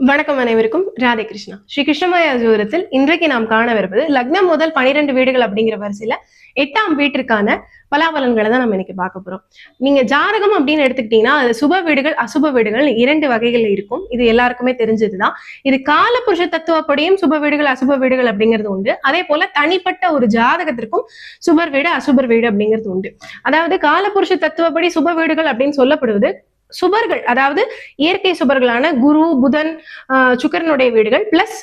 வணக்கம் அனைவருக்கும். ராதே கிருஷ்ணா. ஸ்ரீ கிருஷ்ணமய ஜோரத்தில் இன்றைக்கு நாம் காணவிருப்பது லக்னம் முதல் பனிரெண்டு வீடுகள் அப்படிங்கிற வரிசையில எட்டாம் வீட்டிற்கான பலாபலன்களை தான் நம்ம இன்னைக்கு பார்க்க போறோம். நீங்க ஜாதகம் அப்படின்னு எடுத்துக்கிட்டீங்கன்னா அது சுப வீடுகள் அசுப வீடுகள் இரண்டு வகைகள் இருக்கும். இது எல்லாருக்குமே தெரிஞ்சதுதான். இது காலபுருஷ தத்துவப்படியும் சுப வீடுகள் அசுப வீடுகள் அப்படிங்கிறது உண்டு. அதே போல தனிப்பட்ட ஒரு ஜாதகத்திற்கும் சுபர் வீடு அசுபர் வீடு அப்படிங்கிறது உண்டு. அதாவது காலபுருஷ தத்துவப்படி சுப வீடுகள் அப்படின்னு சொல்லப்படுவது சுபர்கள் அதாவது இயற்கை சுபர்களான குரு புதன் சுக்கரனுடைய சுக்கிரனுடைய வீடுகள் பிளஸ்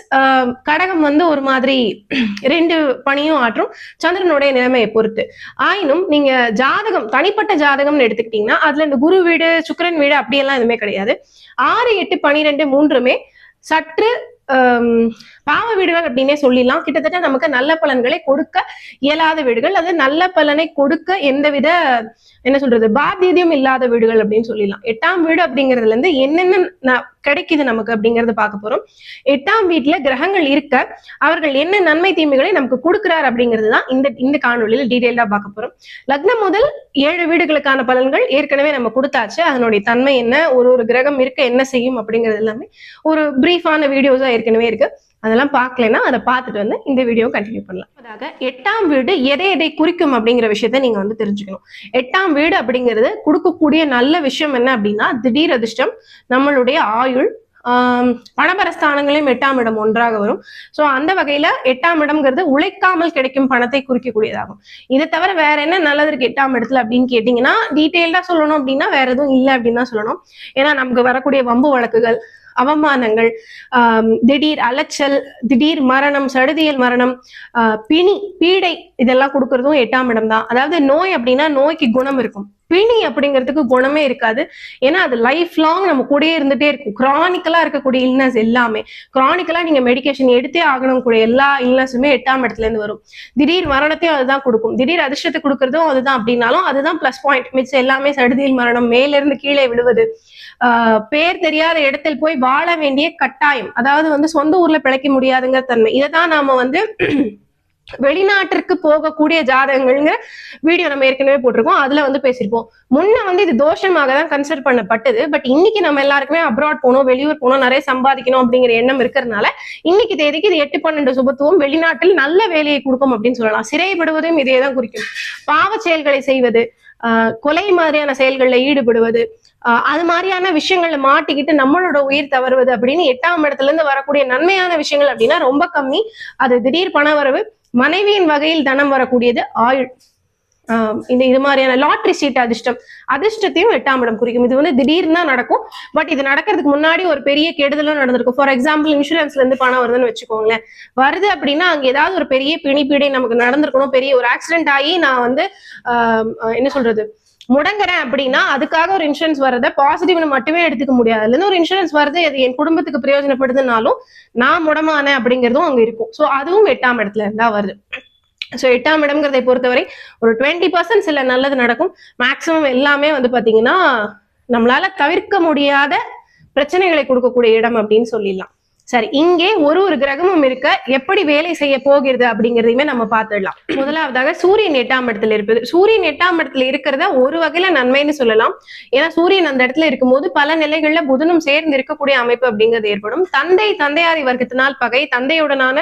கடகம் வந்து ஒரு மாதிரி ரெண்டு பணியும் ஆற்றும் சந்திரனுடைய நிலைமையை பொறுத்து. ஆயினும் நீங்க ஜாதகம் தனிப்பட்ட ஜாதகம்னு எடுத்துக்கிட்டீங்கன்னா அதுல இந்த குரு வீடு சுக்கிரன் வீடு அப்படியெல்லாம் எதுவுமே கிடையாது. ஆறு எட்டு பனிரெண்டு மூன்றுமே சற்று பாவ வீடுகள் அப்படின்னே சொல்லிடலாம். கிட்டத்தட்ட நமக்கு நல்ல பலன்களை கொடுக்க இயலாத வீடுகள். அது நல்ல பலனை கொடுக்க எந்தவித என்ன சொல்றது பாத்தியதையும் இல்லாத வீடுகள் அப்படின்னு சொல்லிடலாம். எட்டாம் வீடு அப்படிங்கிறதுல இருந்து என்னென்ன கிடைக்குது நமக்கு அப்படிங்கறத பார்க்க போறோம். எட்டாம் வீட்டுல கிரகங்கள் இருக்க அவர்கள் என்ன நன்மை தீமைகளை நமக்கு கொடுக்கிறார் அப்படிங்கிறது தான் இந்த இந்த காணொலியில் டீடைல்டா பார்க்க போறோம். லக்னம் முதல் ஏழு வீடுகளுக்கான பலன்கள் ஏற்கனவே நம்ம கொடுத்தாச்சு. அதனுடைய தன்மை என்ன ஒரு ஒரு கிரகம் இருக்க என்ன செய்யும் அப்படிங்கிறது எல்லாமே ஒரு பிரீஃபான வீடியோஸா ஏற்கனவே இருக்கு. அதெல்லாம் பார்க்கலன்னா அதை பார்த்துட்டு வந்து இந்த வீடியோ கண்டினியூ பண்ணலாம். அதாக எட்டாம் வீடு எதை எதை குறிக்கும் அப்படிங்கிற விஷயத்த நீங்க வந்து தெரிஞ்சுக்கணும். எட்டாம் வீடு அப்படிங்கிறது கொடுக்கக்கூடிய நல்ல விஷயம் என்ன அப்படின்னா திடீர் அதிர்ஷ்டம் நம்மளுடைய ஆயுள் ஆஹ் பணபரஸ்தானங்களையும் எட்டாம் இடம் ஒன்றாக வரும். சோ அந்த வகையில எட்டாம் இடம்ங்கிறது உழைக்காமல் கிடைக்கும் பணத்தை குறிக்கக்கூடியதாகும். இதை தவிர வேற என்ன நல்லது இருக்கு எட்டாம் இடத்துல அப்படின்னு கேட்டீங்கன்னா டீட்டெயில்டா சொல்லணும் அப்படின்னா வேற எதுவும் இல்லை அப்படின்னு தான் சொல்லணும். ஏன்னா நமக்கு வரக்கூடிய வம்பு வழக்குகள் அவமானங்கள் ஆஹ் திடீர் அலைச்சல் திடீர் மரணம் சடுதியல் மரணம் ஆஹ் பிணி பீடை இதெல்லாம் கொடுக்கறதும் எட்டாம் இடம் தான் அதாவது நோய் அப்படின்னா நோய்க்கு குணம் இருக்கும். பிணி அப்படிங்கிறதுக்கு குணமே இருக்காது. ஏன்னா அது லைஃப் லாங் நம்ம கூடயே இருந்துட்டே இருக்கும். கிரானிக்கலா இருக்கக்கூடிய இல்னஸ் எல்லாமே. கிரானிக்கலா நீங்க மெடிகேஷன் எடுத்தே ஆகணும் கூட. எல்லா இல்னஸுமே எட்டாம் இடத்துல இருந்து வரும். திடீர் மரணத்தையும் அதுதான் கொடுக்கும். திடீர் அதிர்ஷ்டத்தை கொடுக்கறதும் அதுதான் அப்படின்னாலும் அதுதான் பிளஸ் பாயிண்ட் மிச்சம் எல்லாமே சடுதியில் மரணம் மேல இருந்து கீழே விழுவது. பேர் தெரியாத இடத்தில் போய் வாழ வேண்டிய கட்டாயம். அதாவது வந்து சொந்த ஊர்ல பிழைக்க முடியாதுங்கிற தன்மை. இதை தான் நாம வந்து வெளிநாட்டிற்கு போகக்கூடிய ஜாதகங்கள்ங்கிற வீடியோ நம்ம ஏற்கனவே போட்டிருக்கோம். அதுல வந்து பேசியிருப்போம். முன்ன வந்து இது தோஷமாக தான் கன்சிடர் பண்ணப்பட்டது. பட் இன்னைக்கு நம்ம எல்லாருக்குமே அப்ராட் போகணும் வெளியூர் போகணும் நிறைய சம்பாதிக்கணும் அப்படிங்கிற எண்ணம் இருக்கிறதுனால இன்னைக்கு தேதிக்கு இது எட்டு பன்னெண்டு சுபத்துவம் வெளிநாட்டில் நல்ல வேலையை கொடுக்கும் அப்படின்னு சொல்லலாம். சிறைப்படுவதும் இதே தான் குறிக்கும். பாவ செயல்களை செய்வது கொலை மாதிரியான செயல்களில் ஈடுபடுவது அது மாதிரியான விஷயங்கள்ல மாட்டிக்கிட்டு நம்மளோட உயிர் தவறுவது அப்படின்னு எட்டாம் இடத்துல இருந்து வரக்கூடிய நன்மையான விஷயங்கள் அப்படின்னா ரொம்ப கம்மி. அது திடீர் பண வரவு மனைவியின் வகையில் தனம் வரக்கூடியது ஆயுள். ஆஹ் இந்த இது மாதிரியான லாட்ரி சீட் அதிர்ஷ்டம். அதிர்ஷ்டத்தையும் எட்டாம் இடம் குறிக்கும். இது வந்து திடீர்னு தான் நடக்கும். பட் இது நடக்கிறதுக்கு முன்னாடி ஒரு பெரிய கெடுதலும் நடந்திருக்கும். ஃபார் எக்ஸாம்பிள் இன்சூரன்ஸ்ல இருந்து பணம் வருதுன்னு வச்சுக்கோங்களேன். வருது அப்படின்னா அங்க ஏதாவது ஒரு பெரிய பிணிப்பீடை நமக்கு நடந்திருக்கணும். பெரிய ஒரு ஆக்சிடென்ட் ஆகி நான் வந்து ஆஹ் என்ன சொல்றது? முடங்குறேன் அப்படின்னா அதுக்காக ஒரு இன்சூரன்ஸ் வரத பாசிட்டிவ்னு மட்டுமே எடுத்துக்க முடியாது. அதுல ஒரு இன்சூரன்ஸ் வருது அது என் குடும்பத்துக்கு பிரயோஜனப்படுதுனாலும் நான் முடமானேன் அப்படிங்கிறதும் அங்க இருக்கும். ஸோ அதுவும் எட்டாம் இடத்துல இருந்தா வருது. ஸோ எட்டாம் இடம்ங்கிறதை பொறுத்தவரை ஒரு டுவெண்ட்டி பர்சன்ட் சில நல்லது நடக்கும். மேக்ஸிமம் எல்லாமே வந்து பார்த்தீங்கன்னா நம்மளால தவிர்க்க முடியாத பிரச்சனைகளை கொடுக்கக்கூடிய இடம் அப்படின்னு சொல்லிடலாம். சரி இங்கே ஒரு ஒரு கிரகமும் இருக்க எப்படி வேலை செய்ய போகிறது அப்படிங்கிறதையுமே நம்ம பார்த்துடலாம். முதலாவதாக சூரியன் எட்டாம் இடத்துல இருப்பது சூரியன் எட்டாம் இடத்துல இருக்கிறத ஒரு வகையில நன்மைன்னு சொல்லலாம். ஏன்னா சூரியன் அந்த இடத்துல இருக்கும்போது பல நிலைகள்ல புதனும் சேர்ந்து இருக்கக்கூடிய அமைப்பு அப்படிங்கிறது ஏற்படும். தந்தை தந்தையாரி வர்க்கத்தினால் பகை. தந்தையுடனான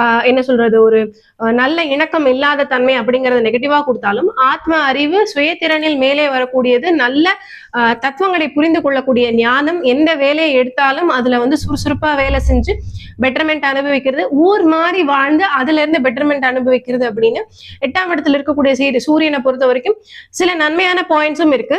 ஆஹ் என்ன சொல்றது ஒரு நல்ல இணக்கம் இல்லாத தன்மை அப்படிங்கறத நெகட்டிவா கொடுத்தாலும் ஆத்ம அறிவு சுயத்திறனில் மேலே வரக்கூடியது நல்ல ஆஹ் தத்துவங்களை புரிந்து கொள்ளக்கூடிய ஞானம் எந்த வேலையை எடுத்தாலும் அதுல வந்து சுறுசுறுப்பா வேலை செஞ்சு பெட்டர்மெண்ட் அனுபவிக்கிறது. ஊர் மாறி வாழ்ந்து அதுல இருந்து பெட்டர்மெண்ட் அனுபவிக்கிறது அப்படின்னு எட்டாம் இடத்துல இருக்கக்கூடிய சீ- சூரியனை பொறுத்த வரைக்கும் சில நன்மையான பாயிண்ட்ஸும் இருக்கு.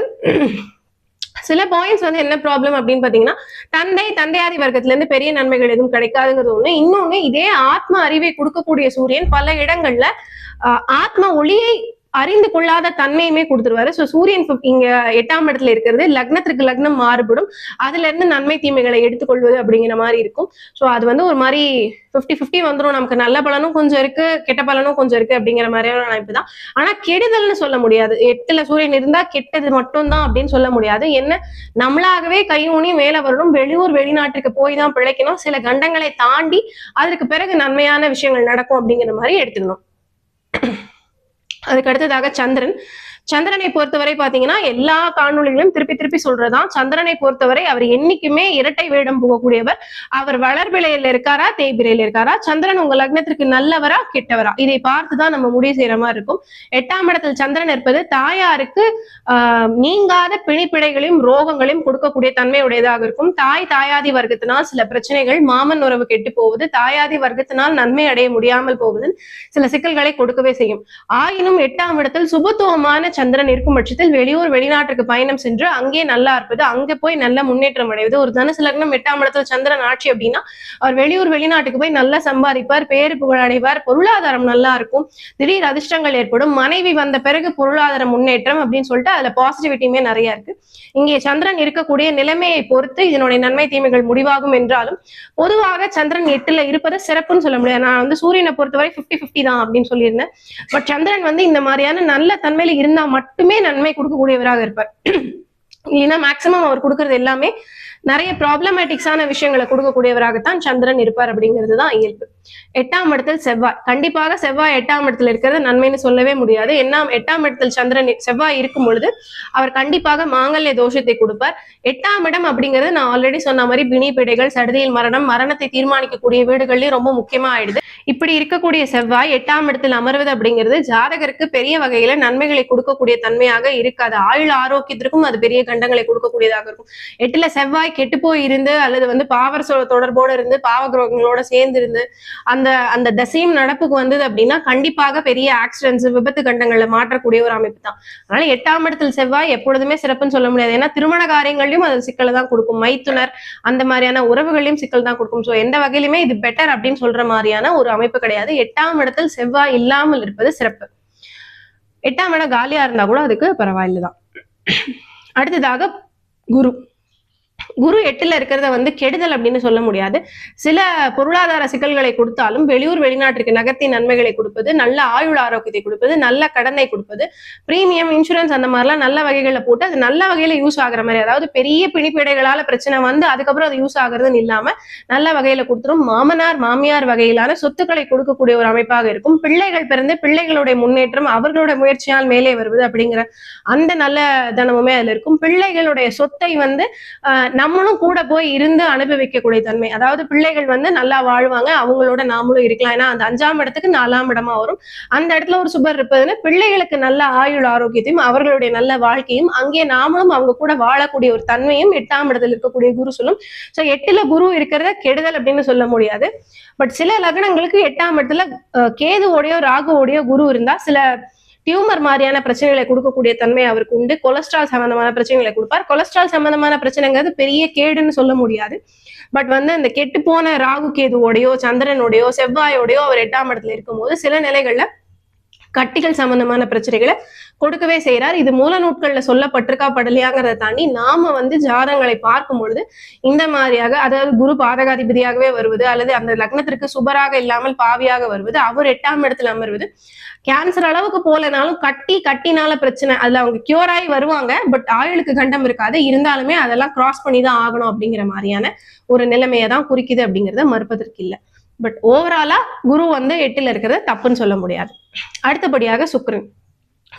சில பாயிண்ட்ஸ் வந்து என்ன ப்ராப்ளம் அப்படின்னு பாத்தீங்கன்னா தந்தை தந்தையாரி வர்க்கத்துல இருந்து பெரிய நன்மைகள் எதுவும் கிடைக்காதுங்கிறது ஒண்ணு. இன்னொன்னு இதே ஆத்ம அறிவை கொடுக்கக்கூடிய சூரியன் பல இடங்கள்ல ஆஹ், ஆத்ம ஒளியை அறிந்து கொள்ளாத தன்மையுமே கொடுத்துருவாரு. ஸோ சூரியன் இங்க எட்டாம் இடத்துல இருக்கிறது. லக்னத்திற்கு லக்னம் மாறுபடும். அதுல இருந்து நன்மை தீமைகளை எடுத்துக்கொள்வது அப்படிங்கிற மாதிரி இருக்கும். ஸோ அது வந்து ஒரு மாதிரி ஃபிஃப்டி ஃபிஃப்டி வந்துடும் நமக்கு நல்ல பலனும் கொஞ்சம் இருக்கு கெட்ட பலனும் கொஞ்சம் இருக்கு அப்படிங்கிற மாதிரியான அமைப்பு தான். ஆனா கெடுதல்னு சொல்ல முடியாது. எட்டுல சூரியன் இருந்தா கெட்டது மட்டும்தான் அப்படின்னு சொல்ல முடியாது. என்ன? நம்மளாகவே கை ஊனி மேல வரணும். வெளியூர் வெளிநாட்டுக்கு போய் தான் பிழைக்கணும். சில கண்டங்களை தாண்டி அதற்கு பிறகு நன்மையான விஷயங்கள் நடக்கும் அப்படிங்கிற மாதிரி எடுத்துக்கணும். அதுக்கு அடுத்ததாக சந்திரன். சந்திரனை பொறுத்தவரை பாத்தீங்கன்னா எல்லா காணொளிகளும் திருப்பி திருப்பி சொல்றதுதான். சந்திரனை பொறுத்தவரை அவர் என்னைக்குமே இரட்டை வேடம் போகக்கூடியவர். அவர் வளர்பிலையில இருக்காரா தேய்பிரையில இருக்காரா? சந்திரன் உங்க லக்னத்திற்கு நல்லவரா கெட்டவரா? இதை பார்த்துதான் நம்ம முடிவு செய்யற மாதிரி இருக்கும். எட்டாம் இடத்தில் சந்திரன் இருப்பது தாயாருக்கு ஆஹ் நீங்காத பிணிப்பிழைகளையும் ரோகங்களையும் கொடுக்கக்கூடிய தன்மை உடையதாக இருக்கும். தாய் தாயாதி வர்க்கத்தினால் சில பிரச்சனைகள் மாமன் உறவு கெட்டு போவது தாயாதி வர்க்கத்தினால் நன்மை அடைய முடியாமல் போவது சில சிக்கல்களை கொடுக்கவே செய்யும். ஆயினும் எட்டாம் இடத்தில் சுபத்துவமான சந்திரன் இருக்கும் பட்சத்தில் வெளியூர் வெளிநாட்டுக்கு பயணம் சென்று அங்கே நல்லா இருப்பது அங்க போய் நல்ல முன்னேற்றம் அடைவது. ஒரு தனுசு லக்னம் எட்டாம் இடத்துல சந்திரன் ஆட்சி அப்படின்னா அவர் வெளியூர் வெளிநாட்டுக்கு போய் நல்லா சம்பாதிப்பார் பேரு புகழ் அடைவார் பொருளாதாரம் நல்லா இருக்கும் திடீர் அதிர்ஷ்டங்கள் ஏற்படும் மனைவி வந்த பிறகு பொருளாதார முன்னேற்றம் அப்படின்னு சொல்லிட்டு அதுல பாசிட்டிவிட்டியுமே நிறைய இருக்கு. இங்கே சந்திரன் இருக்கக்கூடிய நிலைமையை பொறுத்து இதனுடைய நன்மை தீமைகள் முடிவாகும் என்றாலும் பொதுவாக சந்திரன் எட்டுல இருப்பது சிறப்புன்னு சொல்ல முடியாது. நான் வந்து சூரியனை பொறுத்தவரை 50 50 தான் அப்படின்னு சொல்லியிருந்தேன். பட் சந்திரன் வந்து இந்த மாதிரியான நல்ல தன்மையில இருந்தா மட்டுமே நன்மை கொடுக்கக்கூடியவராக இருப்பார். இல்லைன்னா மேக்சிமம் அவர் கொடுக்கறது எல்லாமே நிறைய ப்ராப்ளமேட்டிக்ஸான விஷயங்களை கொடுக்கக்கூடியவராகத்தான் சந்திரன் இருப்பார் அப்படிங்கிறது தான் இயல்பு. எட்டாம் இடத்தில் செவ்வாய். கண்டிப்பாக செவ்வாய் எட்டாம் இடத்துல இருக்கிறது நன்மைன்னு சொல்லவே முடியாது. என்ன எட்டாம் இடத்தில் சந்திரன் செவ்வாய் இருக்கும் பொழுது அவர் கண்டிப்பாக மாங்கல்ய தோஷத்தை கொடுப்பார். எட்டாம் இடம் அப்படிங்கிறது நான் ஆல்ரெடி சொன்ன மாதிரி பிணி பிடைகள் சடுதியில் மரணம் மரணத்தை தீர்மானிக்கக்கூடிய வீடுகள்லயும் ரொம்ப முக்கியமா ஆயிடுது. இப்படி இருக்கக்கூடிய செவ்வாய் எட்டாம் இடத்தில் அமர்வது அப்படிங்கிறது ஜாதகருக்கு பெரிய வகையில நன்மைகளை கொடுக்கக்கூடிய தன்மையாக இருக்காது. ஆயுள் ஆரோக்கியத்திற்கும் அது பெரிய கண்டங்களை கொடுக்கக்கூடியதாக இருக்கும். எட்டுல செவ்வாய் கெட்டு போய் இருந்து அல்லது வந்து பாவர் தொடர்போட தொடர்போடு இருந்து பாவ கிரகங்களோட சேர்ந்து இருந்து அந்த அந்த தசையும் நடப்புக்கு வந்தது அப்படின்னா கண்டிப்பாக பெரிய ஆக்சிடென்ட்ஸ் விபத்து கண்டங்களை மாற்றக்கூடிய ஒரு அமைப்பு தான். அதனால எட்டாம் இடத்தில் செவ்வாய் எப்பொழுதுமே சிறப்புன்னு சொல்ல முடியாது. ஏன்னா திருமண காரியங்களையும் அது சிக்கலை தான் கொடுக்கும். மைத்துனர் அந்த மாதிரியான உறவுகளையும் சிக்கல் தான் கொடுக்கும். ஸோ எந்த வகையிலுமே இது பெட்டர் அப்படின்னு சொல்ற மாதிரியான ஒரு அமைப்பு கிடையாது. எட்டாம் இடத்தில் செவ்வாய் இல்லாமல் இருப்பது சிறப்பு. எட்டாம் இடம் காலியா இருந்தா கூட அதுக்கு பரவாயில்லதான். அடுத்ததாக குரு. குரு எட்டுல இருக்கிறத வந்து கெடுதல் அப்படின்னு சொல்ல முடியாது. சில பொருளாதார சிக்கல்களை கொடுத்தாலும் வெளியூர் வெளிநாட்டிற்கு நகர்த்தி நன்மைகளை கொடுப்பது நல்ல ஆயுள் ஆரோக்கியத்தை கொடுப்பது நல்ல கடனை கொடுப்பது பிரீமியம் இன்சூரன்ஸ் அந்த மாதிரிலாம் நல்ல வகைகளில் போட்டு அது நல்ல வகையில யூஸ் ஆகுற மாதிரி அதாவது பெரிய பிணிப்பிடைகளால் பிரச்சனை வந்து அதுக்கப்புறம் அது யூஸ் ஆகுறதுன்னு இல்லாம நல்ல வகையில கொடுத்துரும். மாமனார் மாமியார் வகையிலான சொத்துக்களை கொடுக்கக்கூடிய ஒரு அமைப்பாக இருக்கும். பிள்ளைகள் பிறந்து பிள்ளைகளுடைய முன்னேற்றம் அவர்களுடைய முயற்சியால் மேலே வருவது அப்படிங்கிற அந்த நல்ல தனமுமே அதுல இருக்கும். பிள்ளைகளுடைய சொத்தை வந்து நம்மளும் கூட போய் இருந்து அனுபவிக்கக்கூடிய தன்மை. அதாவது பிள்ளைகள் வந்து நல்லா வாழ்வாங்க அவங்களோட நாமளும் இருக்கலாம். ஏன்னா அந்த அஞ்சாம் இடத்துக்கு நாலாம் இடமா வரும். அந்த இடத்துல ஒரு சுபர் இருப்பதுன்னா பிள்ளைகளுக்கு நல்ல ஆயுள் ஆரோக்கியத்தையும் அவர்களுடைய நல்ல வாழ்க்கையும் அங்கே நாமளும் அவங்க கூட வாழக்கூடிய ஒரு தன்மையும் எட்டாம் இடத்துல இருக்கக்கூடிய குரு சொல்லும். சோ எட்டுல குரு இருக்கிறத கெடுதல் அப்படின்னு சொல்ல முடியாது. பட் சில லக்னங்களுக்கு எட்டாம் இடத்துல கேதுவோடையோ ராகுவோடையோ குரு இருந்தா சில டியூமர் மாதிரியான பிரச்சனைகளை கொடுக்கக்கூடிய தன்மை அவருக்கு உண்டு. கொலஸ்ட்ரால் சம்பந்தமான பிரச்சனைகளை கொடுப்பார். கொலஸ்ட்ரால் சம்பந்தமான பிரச்சனைங்கிறது பெரிய கேடுன்னு சொல்ல முடியாது. பட் வந்து இந்த கெட்டு போன ராகு கேதுவோடையோ சந்திரனோடையோ செவ்வாயோடையோ அவர் எட்டாம் இடத்துல இருக்கும்போது சில நிலைகள்ல கட்டிகள் சம்பந்தமான பிரச்சனைகளை கொடுக்கவே செய்கிறார் இது மூல நூட்கள்ல சொல்லப்பட்டிருக்கா படலையாங்கிறத தாண்டி நாம வந்து ஜாதங்களை பார்க்கும் பொழுது இந்த மாதிரியாக அதாவது குரு பாதகாதிபதியாகவே வருவது அல்லது அந்த லக்னத்திற்கு சுபராக இல்லாமல் பாவியாக வருவது அவர் எட்டாம் இடத்துல அமர்வது கேன்சர் அளவுக்கு போலனாலும் கட்டி கட்டினால பிரச்சனை அதுல அவங்க கியூர் ஆகி வருவாங்க பட் ஆயுளுக்கு கண்டம் இருக்காது. இருந்தாலுமே அதெல்லாம் கிராஸ் பண்ணி தான் ஆகணும் அப்படிங்கிற மாதிரியான ஒரு நிலைமையை தான் குறிக்குது அப்படிங்கிறத மறுப்பதற்கு இல்லை. பட் ஓவராலா குரு வந்து எட்டுல இருக்கிறது தப்புன்னு சொல்ல முடியாது. அடுத்தபடியாக சுக்ரன்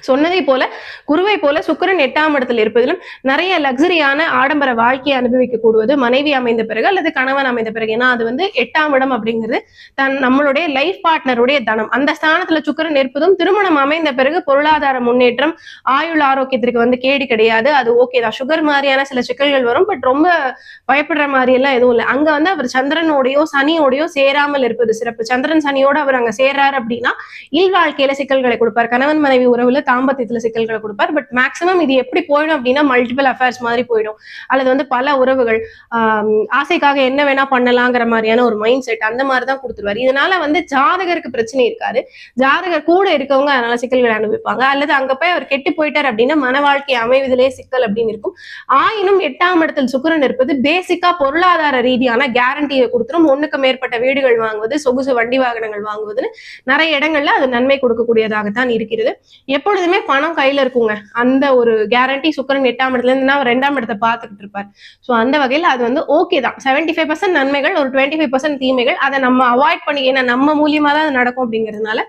சொன்னதை போல குருவை போல சுக்கிரன் எட்டாம் இடத்தில் இருப்பதிலும் நிறைய லக்ஸரியான ஆடம்பர வாழ்க்கையை அனுபவிக்க கூடுவது மனைவி அமைந்த பிறகு அல்லது கணவன் அமைந்த பிறகு. ஏன்னா அது வந்து எட்டாம் இடம் அப்படிங்கிறது தன் நம்மளுடைய லைஃப் பார்ட்னருடைய தனம். அந்த ஸ்தானத்துல சுக்கிரன் இருப்பதும் திருமணம் அமைந்த பிறகு பொருளாதார முன்னேற்றம் ஆயுள் ஆரோக்கியத்திற்கு வந்து கேடு கிடையாது. அது ஓகே தான். சுகர் மாதிரியான சில சிக்கல்கள் வரும். பட் ரொம்ப பயப்படுற மாதிரி எல்லாம் எதுவும் இல்லை. அங்க வந்து அவர் சந்திரனோடையோ சனியோடையோ சேராமல் இருப்பது சிறப்பு. சந்திரன் சனியோட அவர் அங்க சேர்றாரு அப்படின்னா இல் வாழ்க்கையில சிக்கல்களை கொடுப்பார். கணவன் மனைவி உறவுல தாம்பத்தியத்துல சிக்கல்களை கொடுப்பார். பட் மேக்சிமம் இது எப்படி போயிடும் அப்படின்னா மல்டிபிள் அஃபேர்ஸ் மாதிரி போயிடும். அல்லது வந்து பல உறவுகள் ஆசைக்காக என்ன வேணா பண்ணலாங்கிற மாதிரியான ஒரு மைண்ட் செட் அந்த மாதிரி தான் கொடுத்துருவாரு. இதனால வந்து ஜாதகருக்கு பிரச்சனை இருக்காது. ஜாதகர் கூட இருக்கவங்க அதனால சிக்கல்களை அனுபவிப்பாங்க. அல்லது அங்க போய் அவர் கெட்டு போயிட்டார் அப்படின்னா மன வாழ்க்கை அமைவதிலே சிக்கல் அப்படின்னு இருக்கும். ஆயினும் எட்டாம் இடத்தில் சுக்கிரன் இருப்பது பேசிக்கா பொருளாதார ரீதியான கேரண்டியை கொடுத்துரும். ஒண்ணுக்கு மேற்பட்ட வீடுகள் வாங்குவது சொகுசு வண்டி வாகனங்கள் வாங்குவதுன்னு நிறைய இடங்கள்ல அது நன்மை கொடுக்கக்கூடியதாகத்தான் இருக்கிறது. எப்பொழுது எப்பொழுதுமே பணம் கையில இருக்குங்க. அந்த ஒரு கேரண்டி சுக்கரன் எட்டாம் இடத்துல இருந்துன்னா அவர் ரெண்டாம் இடத்தை பார்த்துக்கிட்டு இருப்பார். ஸோ அந்த வகையில் அது வந்து ஓகே தான். செவன்டி ஃபைவ் பர்சன்ட் நன்மைகள் ஒரு டுவெண்ட்டி ஃபைவ் பர்சன்ட் தீமைகள் அதை நம்ம அவாய்ட் பண்ணி ஏன்னா நம்ம மூலியமா தான் அது நடக்கும் அப்படிங்கிறதுனால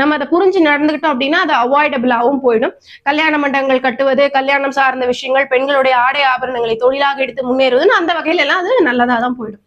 நம்ம அதை புரிஞ்சு நடந்துகிட்டோம் அப்படின்னா அது அவாய்டபிளாகவும் போயிடும். கல்யாண மண்டபங்கள் கட்டுவது கல்யாணம் சார்ந்த விஷயங்கள் பெண்களுடைய ஆடை ஆபரணங்களை தொழிலாக எடுத்து முன்னேறுவதுன்னு அந்த வகையில எல்லாம் அது நல்லதா தான் போயிடும்.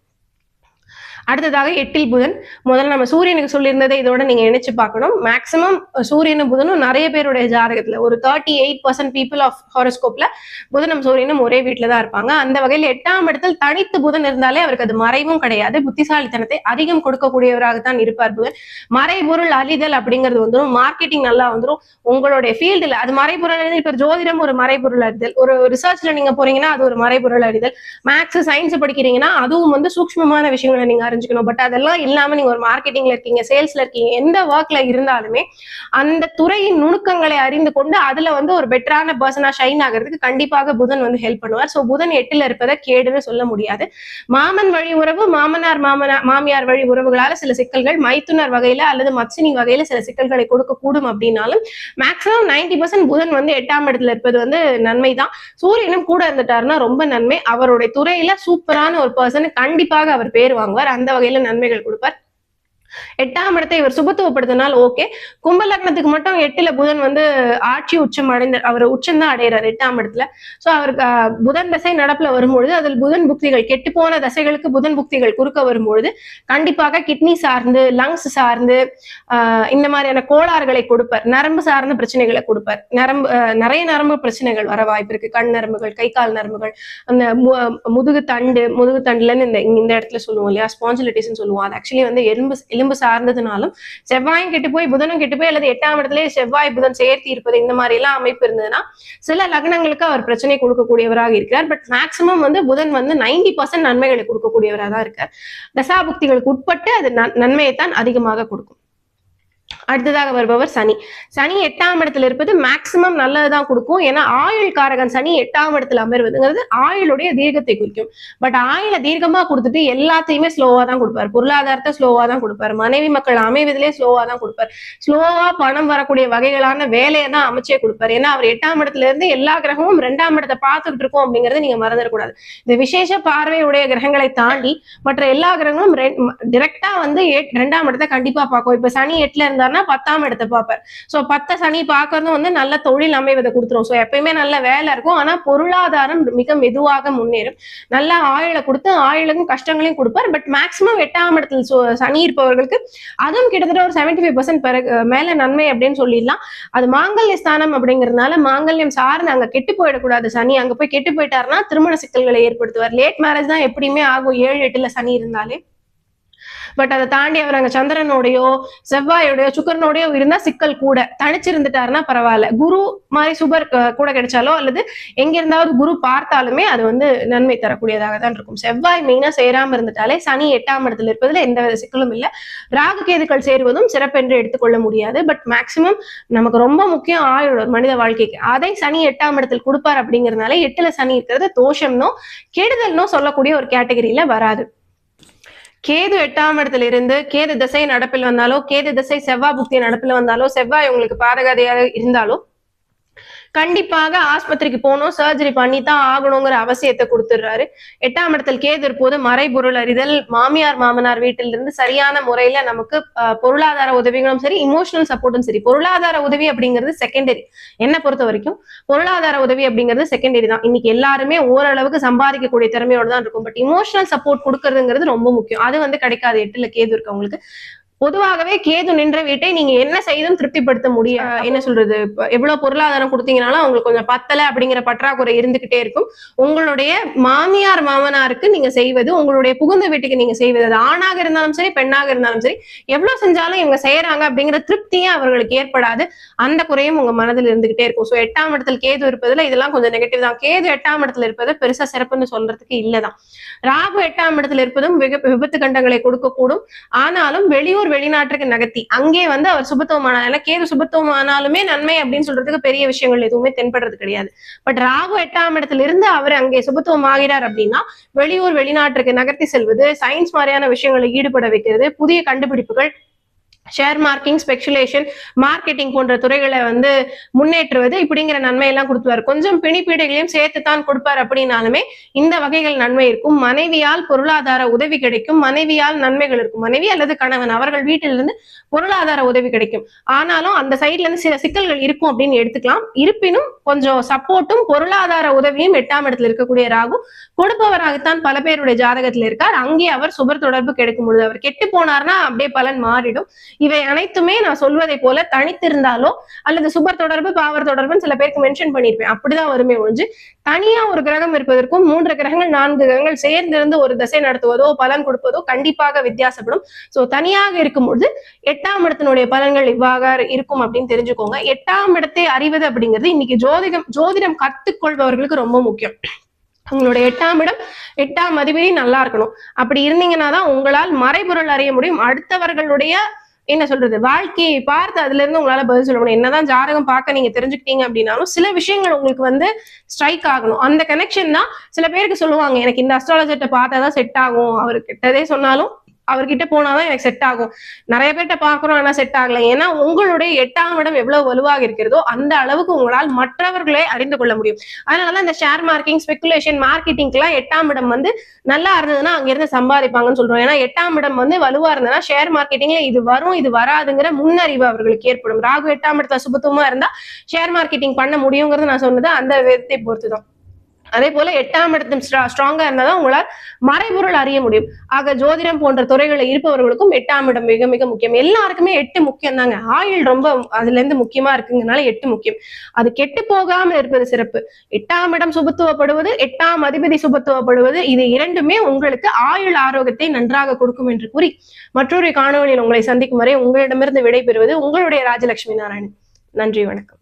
அடுத்ததாக எட்டில் புதன். முதல்ல நம்ம சூரியனுக்கு சொல்லியிருந்ததை இதோட நீங்க நினைச்சு பார்க்கணும். மேக்சிமம் சூரியனும் புதனும் நிறைய பேருடைய ஜாதகத்துல ஒரு thirty eight percent people of ஹாரோஸ்கோப்ல புதனும் சூரியனும் ஒரே வீட்டில தான் இருப்பாங்க. அந்த வகையில் எட்டாம் இடத்தில் தனித்து புதன் இருந்தாலே அவருக்கு அது மறைவும் கிடையாது. புத்திசாலித்தனத்தை அதிகம் கொடுக்கக்கூடியவராகத்தான் இருப்பார் புதன். மறைபொருள் அழிதல் அப்படிங்கிறது வந்துடும் மார்க்கெட்டிங் நல்லா வந்துடும் உங்களுடைய ஃபீல்டுல அது மறைபொருள் அறிதல் இப்ப ஜோதிடம் ஒரு மறைபொருள் அறிதல் ஒரு ரிசர்ச்ல நீங்க போறீங்கன்னா அது ஒரு மறைபொருள் அறிதல் மேக்ஸ் சயின்ஸ் படிக்கிறீங்கன்னா அதுவும் வந்து சூக்ஷ்மமான விஷயங்களை நீங்க தெரிஞ்சுக்கணும். பட் அதெல்லாம் இல்லாம நீங்க ஒரு மார்க்கெட்டிங்ல இருக்கீங்க சேல்ஸ்ல இருக்கீங்க எந்த ஒர்க்ல இருந்தாலுமே அந்த துறையின் நுணுக்கங்களை அறிந்து கொண்டு அதுல வந்து ஒரு பெட்டரான பர்சனா ஷைன் ஆகிறதுக்கு கண்டிப்பாக புதன் வந்து ஹெல்ப் பண்ணுவார். சோ புதன் எட்டுல இருப்பதை கேடுன்னு சொல்ல முடியாது. மாமன் வழி உறவு மாமனார் மாமனார் மாமியார் வழி உறவுகளால சில சிக்கல்கள் மைத்துனர் வகையில அல்லது மச்சினி வகையில சில சிக்கல்களை கொடுக்க கூடும் அப்படின்னாலும் மேக்ஸிமம் நைன்டி பர்சன்ட் புதன் வந்து எட்டாம் இடத்துல இருப்பது வந்து நன்மை தான் சூரியனும் கூட இருந்துட்டாருன்னா ரொம்ப நன்மை. அவருடைய துறையில சூப்பரான ஒரு பர்சன் கண்டிப்பாக அவர் பேர் வாங்குவார். அந்த அந்த வகையில நன்மைகள் கொடுப்பார். எட்டாம் இடத்தை இவர் சுபத்துவப்படுத்தினால் ஓகே. கும்ப லக்னத்துக்கு மட்டும் எட்டுல புதன் வந்து ஆட்சி உச்சம் அடைந்த அவர் உச்சம் தான் அடைகிறார் எட்டாம் இடத்துல. சோ அவருக்கு புதன் தசை நடப்புல வரும்பொழுது அதில் புதன் புக்திகள் கெட்டு போன தசைகளுக்கு புதன் புக்திகள் குறுக்க வரும்பொழுது கண்டிப்பாக கிட்னி சார்ந்து லங்ஸ் சார்ந்து ஆஹ், இந்த மாதிரியான கோளாறுகளை கொடுப்பார். நரம்பு சார்ந்த பிரச்சனைகளை கொடுப்பார். நரம்பு நிறைய நரம்பு பிரச்சனைகள் வர வாய்ப்பு இருக்கு. கண் நரம்புகள் கை கால் நரம்புகள் அந்த மு- முதுகு தண்டு முதுகு தண்டுலன்னு இந்த இந்த இடத்துல சொல்லுவோம் இல்லையா? ஸ்பான்சிலிட்டிஸ்ன்னு சொல்லுவோம். அது ஆக்சுவலி வந்து எலும்பு எலும்பு சார்ந்ததுனாலும் செவ்வாயும் கெட்டு போய் புதனும் கெட்டு போய் அல்லது எட்டாம் இடத்துலயே செவ்வாய் புதன் சேர்த்தி இருப்பது இந்த மாதிரி எல்லாம் அமைப்பு இருந்ததுன்னா சில லக்னங்களுக்கு அவர் பிரச்சனை கொடுக்கக்கூடியவராக இருக்கிறார். பட் மேக்சிமம் வந்து புதன் வந்து நைன்டி பர்சன்ட் நன்மைகளை கொடுக்கக்கூடியவராக தான் இருக்கார். தசாபுக்திகளுக்கு உட்பட்டு அது நன்- நன்மையைத்தான் அதிகமாக கொடுக்கும். அடுத்ததாக வருபவர் சனி. சனி எட்டாம் இடத்துல இருப்பது மேக்சிமம் நல்லதுதான் கொடுக்கும். ஏன்னா ஆயுள் காரகன் சனி எட்டாம் இடத்துல அமர்வதுங்கிறது ஆயுளுடைய தீர்க்கத்தை குறிக்கும். பட் ஆயுளை தீர்க்கமா கொடுத்துட்டு எல்லாத்தையுமே ஸ்லோவா தான் கொடுப்பார். பொருளாதாரத்தை ஸ்லோவா தான் கொடுப்பார். மனைவி மக்கள் அமைவதிலே ஸ்லோவா தான் கொடுப்பார். ஸ்லோவா பணம் வரக்கூடிய வகைகளான வேலையை தான் அமைச்சே கொடுப்பார். ஏன்னா அவர் எட்டாம் இடத்துல இருந்து எல்லா கிரகமும் ரெண்டாம் இடத்தை பார்த்துக்கிட்டு இருக்கோம் அப்படிங்கறத நீங்க மறந்துடக்கூடாது. இந்த விசேஷ பார்வையுடைய கிரகங்களை தாண்டி மற்ற எல்லா கிரகங்களும் டிரெக்டா வந்து ரெண்டாம் இடத்தை கண்டிப்பா பார்க்கும். இப்ப சனி எட்டுல இருந்தாருன்னா பத்தாம் இடத்தை பார்ப்பார். சோ பத்த சனி பார்க்கறதும் வந்து நல்ல தொழில் அமைவதை கொடுத்துரும். சோ எப்பயுமே நல்ல வேலை இருக்கும். ஆனா பொருளாதாரம் மிக மெதுவாக முன்னேறும். நல்ல ஆயுளை கொடுத்து ஆயுளுக்கும் கஷ்டங்களையும் கொடுப்பார். பட் மேக்சிமம் எட்டாம் இடத்துல சனி இருப்பவர்களுக்கு அதுவும் கிட்டத்தட்ட ஒரு செவன்டி ஃபைவ் பர்சன்ட் பிறகு மேல நன்மை அப்படின்னு சொல்லிடலாம். அது மாங்கல்ய ஸ்தானம் அப்படிங்கறதுனால மாங்கல்யம் சார்ந்து அங்க கெட்டு போயிடக்கூடாது சனி. அங்க போய் கெட்டு போயிட்டாருன்னா திருமண சிக்கல்களை ஏற்படுத்துவார். லேட் மேரேஜ் தான் எப்படியுமே ஆகும். ஏழு எட்டுல சனி இருந்தாலே. பட் அதை தாண்டி அவர் அங்க சந்திரனோடையோ செவ்வாயோடையோ சுக்கரனோடையோ இருந்தா சிக்கல் கூட. தனிச்சிருந்துட்டாருன்னா பரவாயில்ல. குரு மாதிரி சுபர் கூட கிடைச்சாலோ அல்லது எங்க இருந்தாவது குரு பார்த்தாலுமே அது வந்து நன்மை தரக்கூடியதாக தான் இருக்கும். செவ்வாய் மெயினா சேராம இருந்துட்டாலே சனி எட்டாம் இடத்துல இருப்பதுல எந்த வித சிக்கலும் இல்ல. ராகு கேதுக்கள் சேருவதும் சிறப்பென்று எடுத்துக்கொள்ள முடியாது. பட் மேக்சிமம் நமக்கு ரொம்ப முக்கியம் ஆயுள் மனித வாழ்க்கைக்கு. அதை சனி எட்டாம் இடத்தில் கொடுப்பார் அப்படிங்கறதுனால எட்டுல சனி இருக்கிறது தோஷம்னோ கெடுதல்னோ சொல்லக்கூடிய ஒரு கேட்டகரியில வராது. கேது எட்டாம் இடத்துல இருந்து கேது திசை நடப்பில் வந்தாலோ கேது திசை செவ்வாய் புக்தி நடப்பில் வந்தாலோ செவ்வாய் உங்களுக்கு பாதகாதையாக இருந்தாலும் கண்டிப்பாக ஆஸ்பத்திரிக்கு போகணும் சர்ஜரி பண்ணி தான் ஆகணுங்கிற அவசியத்தை கொடுத்துடுறாரு. எட்டாம் இடத்தில் கேது இருப்போது மறைபொருள் அறிதல் மாமியார் மாமனார் வீட்டிலிருந்து சரியான முறையில நமக்கு பொருளாதார உதவிகளும் சரி இமோஷனல் சப்போர்ட்டும் சரி. பொருளாதார உதவி அப்படிங்கிறது செகண்டரி என்ன பொறுத்த வரைக்கும் பொருளாதார உதவி அப்படிங்கிறது செகண்டரி தான். இன்னைக்கு எல்லாருமே ஓரளவுக்கு சம்பாதிக்கக்கூடிய திறமையோட தான் இருக்கும். பட் இமோஷனல் சப்போர்ட் கொடுக்கறதுங்கிறது ரொம்ப முக்கியம். அது வந்து கிடைக்காது. எட்டுல கேது இருக்கவங்களுக்கு. பொதுவாகவே கேது நின்ற வீட்டை நீங்க என்ன செய்தும் திருப்திப்படுத்த முடியும் அஹ் என்ன சொல்றது எவ்வளவு பொருளாதாரம் கொடுத்தீங்கனாலும் அவங்களுக்கு கொஞ்சம் பத்தல அப்படிங்கிற பற்றாக்குறை இருந்துகிட்டே இருக்கும். உங்களுடைய மாமியார் மாமனாருக்கு நீங்க செய்வது உங்களுடைய புகுந்த வீட்டுக்கு நீங்க செய்வது அது ஆணாக இருந்தாலும் சரி பெண்ணாக இருந்தாலும் சரி எவ்வளவு செஞ்சாலும் இவங்க செய்யறாங்க அப்படிங்கிற திருப்தியே அவர்களுக்கு ஏற்படாது. அந்த குறையும் உங்க மனதில் இருந்துகிட்டே இருக்கும். சோ எட்டாம் இடத்துல கேது இருப்பதுல இதெல்லாம் கொஞ்சம் நெகட்டிவ் தான். கேது எட்டாம் இடத்துல இருப்பது பெருசா சிறப்புன்னு சொல்றதுக்கு இல்லதான். ராகு எட்டாம் இடத்துல இருப்பதும் விபத்து கண்டங்களை கொடுக்கக்கூடும். ஆனாலும் வெளியூர் வெளிநாட்டுக்கு நகர்த்தி அங்கே வந்து அவர் சுபத்துவமானால கேது சுபத்துவமானாலுமே நன்மை அப்படின்னு சொல்றதுக்கு பெரிய விஷயங்கள் எதுவுமே தென்படுறது கிடையாது. பட் ராகு எட்டாம் இடத்துல இருந்து அவர் அங்கே சுபத்துவம் ஆகிறார் அப்படின்னா வெளியூர் வெளிநாட்டுக்கு நகர்த்தி செல்வது சயின்ஸ் மாதிரியான விஷயங்களை ஈடுபட வைக்கிறது புதிய கண்டுபிடிப்புகள் ஷேர் மார்க்கிங் ஸ்பெகுலேஷன் மார்க்கெட்டிங் போன்ற துறைகளை வந்து முன்னேற்றுவது இப்படிங்கிற நன்மை எல்லாம் கொடுத்துவார் கொஞ்சம் பிணிப்பீடுகளையும் சேர்த்து தான் கொடுப்பார் அப்படின்னாலுமே இந்த வகைகள் நன்மை இருக்கும். மனைவியால் பொருளாதார உதவி கிடைக்கும். மனைவியால் நன்மைகள் இருக்கும். மனைவி அல்லது கணவன் அவர்கள் வீட்டிலிருந்து பொருளாதார உதவி கிடைக்கும். ஆனாலும் அந்த சைட்ல இருந்து சில சிக்கல்கள் இருக்கும் அப்படின்னு எடுத்துக்கலாம். இருப்பினும் கொஞ்சம் சப்போர்ட்டும் பொருளாதார உதவியும் எட்டாம் இடத்துல இருக்கக்கூடிய ராகு கொடுப்பவராகத்தான் பல பேருடைய ஜாதகத்தில் இருக்கார். அங்கே அவர் சுபர் தொடர்பு கிடைக்கும் பொழுது அவர் கெட்டு போனார்னா அப்படியே பலன் மாறிடும். இவை அனைத்துமே நான் சொல்வதை போல தனித்திருந்தாலோ அல்லது சுபர் தொடர்பு பாவர் தொடர்புன்னு சில பேருக்கு மென்ஷன் பண்ணியிருப்பேன். அப்படிதான் வருமே ஒழிஞ்சு தனியா ஒரு கிரகம் இருப்பதற்கும் மூன்று கிரகங்கள் நான்கு கிரகங்கள் சேர்ந்திருந்து ஒரு திசை நடத்துவதோ பலன் கொடுப்பதோ கண்டிப்பாக வித்தியாசப்படும். சோ தனியாக இருக்கும்பொழுது எட்டாம் இடத்தினுடைய பலன்கள் இவ்வாக இருக்கும் அப்படின்னு தெரிஞ்சுக்கோங்க. எட்டாம் இடத்தை அறிவது அப்படிங்கிறது இன்னைக்கு ஜோதிடம் ஜோதிடம் கத்துக்கொள்பவர்களுக்கு ரொம்ப முக்கியம். உங்களுடைய எட்டாம் இடம் எட்டாம் அதிபதி நல்லா இருக்கணும். அப்படி இருந்தீங்கன்னா தான் உங்களால் மறைபொருள் அறிய முடியும். அடுத்தவர்களுடைய என்ன சொல்றது? வாழ்க்கையை பார்த்து அதுல இருந்து உங்களால பதில் சொல்ல முடியும். என்னதான் ஜாதகம் பார்க்க நீங்க தெரிஞ்சுக்கிட்டீங்க அப்படின்னாலும் சில விஷயங்கள் உங்களுக்கு வந்து ஸ்ட்ரைக் ஆகணும். அந்த கனெக்ஷன் தான் சில பேருக்கு சொல்லுவாங்க எனக்கு இந்த அஸ்ட்ராலஜர்கிட்ட பார்த்தா தான் செட் ஆகும். அவர் கிட்டதே சொன்னாலும் அவர்கிட்ட போனாதான் எனக்கு செட் ஆகும். நிறைய பேர்கிட்ட பாக்குறோம் ஆனா செட் ஆகல. ஏன்னா உங்களுடைய எட்டாம் இடம் எவ்வளவு வலுவாக இருக்கிறதோ அந்த அளவுக்கு உங்களால் மற்றவர்களை அறிந்து கொள்ள முடியும். அதனாலதான் இந்த ஷேர் மார்க்கிங் ஸ்பெகுலேஷன் மார்க்கெட்டிங்க்குலாம் எட்டாம் இடம் வந்து நல்லா இருந்ததுன்னா அங்கிருந்து சம்பாதிப்பாங்கன்னு சொல்றோம். ஏன்னா எட்டாம் இடம் வந்து வலுவா இருந்ததுன்னா ஷேர் மார்க்கெட்டிங்ல இது வரும் இது வராதுங்கிற முன்னறிவு அவர்களுக்கு ஏற்படும். ராகு எட்டாம் இடத்துல சுபத்துவமா இருந்தா ஷேர் மார்க்கெட்டிங் பண்ண முடியுங்கிறது நான் சொன்னது அந்த விதத்தை பொறுத்துதான். அதே போல எட்டாம் இடத்தும் ஸ்ட்ராங்கா இருந்தாதான் உங்களால் மறைபொருள் அறிய முடியும். ஆக ஜோதிடம் போன்ற துறைகளில் இருப்பவர்களுக்கும் எட்டாம் இடம் மிக மிக முக்கியம். எல்லாருக்குமே எட்டு முக்கியம் தாங்க ஆயுள் ரொம்ப அதுல இருந்து முக்கியமா இருக்குங்கனால எட்டு முக்கியம். அது கெட்டு போகாம இருப்பது சிறப்பு. எட்டாம் இடம் சுபத்துவப்படுவது எட்டாம் அதிபதி சுபத்துவப்படுவது இது இரண்டுமே உங்களுக்கு ஆயுள் ஆரோக்கியத்தை நன்றாக கொடுக்கும் என்று கூறி மற்றொரு காணொலியில் உங்களை சந்திக்கும் வரை உங்களிடமிருந்து விடைபெறுவது உங்களுடைய ராஜலட்சுமி நாராயணன். நன்றி வணக்கம்.